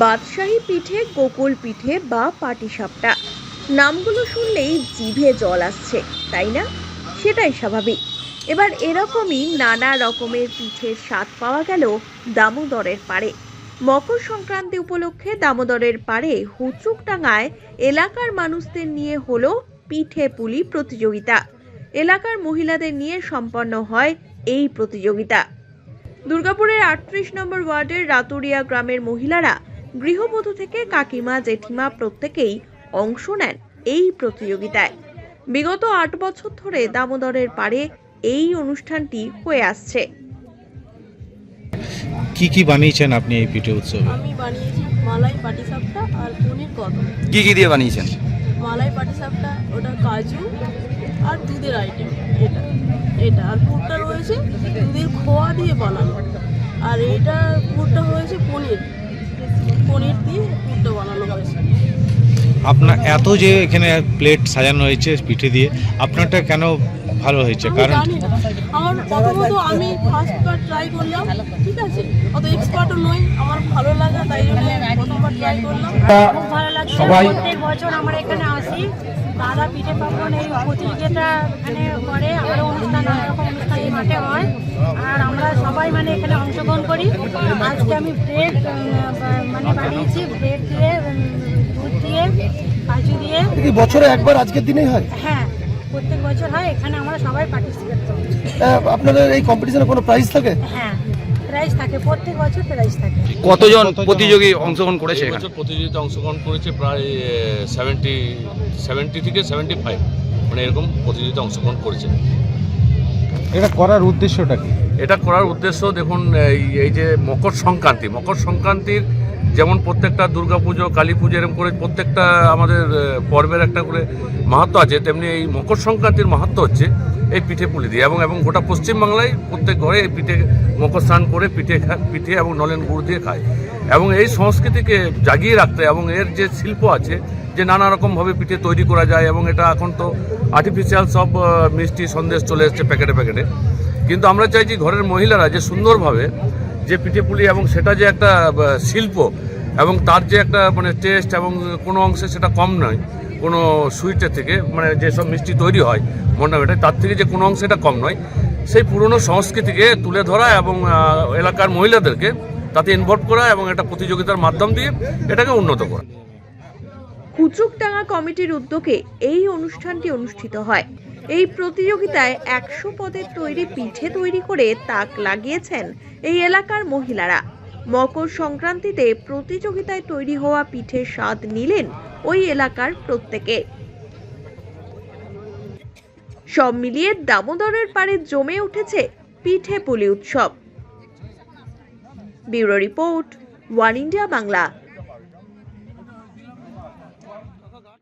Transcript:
বাদশাহী পিঠে, গোকুল পিঠে বা পাটিসাপটা। নামগুলো শুনলেই জিভে জল আসছে, তাই না? সেটাই স্বাভাবিক। এবার এরকমই নানা রকমের পিঠের স্বাদ পাওয়া গেল দামোদরের পাড়ে। মকর সংক্রান্তি উপলক্ষে দামোদরের পাড়ে হুচুকডাঙ্গায় এলাকার মানুষদের নিয়ে হলো পিঠে পুলি প্রতিযোগিতা। এলাকার মহিলাদের নিয়ে সম্পন্ন হয় এই প্রতিযোগিতা। দুর্গাপুরের আটত্রিশ নম্বর ওয়ার্ডের রাতুরিয়া গ্রামের মহিলারা গৃহবধূ থেকে কাকিমা জেঠিমা প্রত্যেকেই অংশ নেন এই প্রতিযোগিতায়। বিগত আট বছর ধরে দামোদরের পাড়ে এই অনুষ্ঠানটি হয়ে আসছে। কি কি বানিয়েছেন আপনি এই পিঠে উৎসবে? আমি বানিয়েছি মালাই পাটিসাপটা আর পনির কদম। কি কি দিয়ে বানিয়েছেন? মালাই পাটিসাপটা ওটা কাজু আর দুধের আইটেম এটা এটা। আর পুরটা রয়েছে দুধের খোয়া দিয়ে বানানো। আর এটা পুরটা হয়েছে পনির। আপনার এত যে এখানে প্লেট সাজানো হয়েছে পিঠে দিয়ে আপনারটা কেন ভালো হয়েছে? কারণ আমার প্রথমত আমি ফার্স্ট বার ট্রাই করলাম ঠিক আছে? অত এক্সপার্টও নই আমার ভালো লাগা তাই জন্য প্রথমবার ট্রাই করলাম। খুব ভালো লাগছে। প্রত্যেক বছর আমরা এখানে আসি। দাদা পিঠে পার্বণ এই প্রতিযোগিতা এখানে করে আরও অনুষ্ঠান রকম অনুষ্ঠান এই মাঠে হয়। আর আমরা সবাই মানে এখানে অংশগ্রহণ করি। আজকে আমি ব্রেড মানে বানিয়েছি ব্রেড দিয়ে কাজু দিয়ে কি বছরে একবার আজকের দিনেই হয়? হ্যাঁ প্রত্যেক বছর হয় এখানে আমরা সবাই পার্টিসিপেট করি। আপনাদের এই কম্পিটিশনে কোনো প্রাইজ থাকে? হ্যাঁ প্রাইজ থাকে প্রত্যেক বছর প্রাইজ থাকে। কতজন প্রতিযোগী অংশগ্রহণ করেছে এখানে? এবছর প্রতিযোগিতা অংশগ্রহণ করেছে প্রায় সেভেন্টি সেভেন্টি থেকে সেভেন্টি ফাইভ মানে এরকম প্রতিযোগিতা অংশগ্রহণ করেছে। এটা করার উদ্দেশ্যটা কি? এটা করার উদ্দেশ্য দেখুন এই এই যে মকর সংক্রান্তি মকর সংক্রান্তির যেমন প্রত্যেকটা দুর্গাপুজো কালী পুজো এরকম করে প্রত্যেকটা আমাদের পর্বের একটা করে মাহাত্ম আছে। তেমনি এই মকর সংক্রান্তির মাহাত্ম হচ্ছে এই পিঠে পুলি দিয়ে। এবং এবং গোটা পশ্চিমবাংলায় প্রত্যেক ঘরে এই পিঠে মকর স্নান করে পিঠে পিঠে এবং নলেন গুড় দিয়ে খায়। এবং এই সংস্কৃতিকে জাগিয়ে রাখতে এবং এর যে শিল্প আছে, যে নানা রকমভাবে পিঠে তৈরি করা যায় এবং এটা এখন তো আর্টিফিশিয়াল সব মিষ্টি সন্দেশ চলে এসছে প্যাকেটে প্যাকেটে। কিন্তু আমরা চাইছি ঘরের মহিলারা যে সুন্দরভাবে যে পিঠে পুলি এবং সেটা যে একটা শিল্প এবং তার যে একটা মানে টেস্ট এবং কোনো অংশে সেটা কম নয়, কোনো সুইটের থেকে মানে যেসব মিষ্টি তৈরি হয় মন্ডামেটায় তার থেকে যে কোনো অংশে এটা কম নয়। সেই পুরনো সংস্কৃতিকে তুলে ধরা এবং এলাকার মহিলাদেরকে তাতে ইনভলভ করা এবং একটা প্রতিযোগিতার মাধ্যম দিয়ে এটাকে উন্নত করা। হুচুকডাঙ্গা কমিটির উদ্যোগে এই অনুষ্ঠানটি অনুষ্ঠিত হয়। এই প্রতিযোগিতায় একশো পদের তৈরি পিঠে তৈরি করে তাক লাগিয়েছেন এই এলাকার মহিলারা। মকর সংক্রান্তিতে প্রতিযোগিতায় তৈরি হওয়া পিঠে স্বাদ নিলেন ওই এলাকার প্রত্যেকে। সব মিলিয়ে দামোদরের পারে জমে উঠেছে পিঠে পুলি উৎসব। Bureau report, one India Bangla.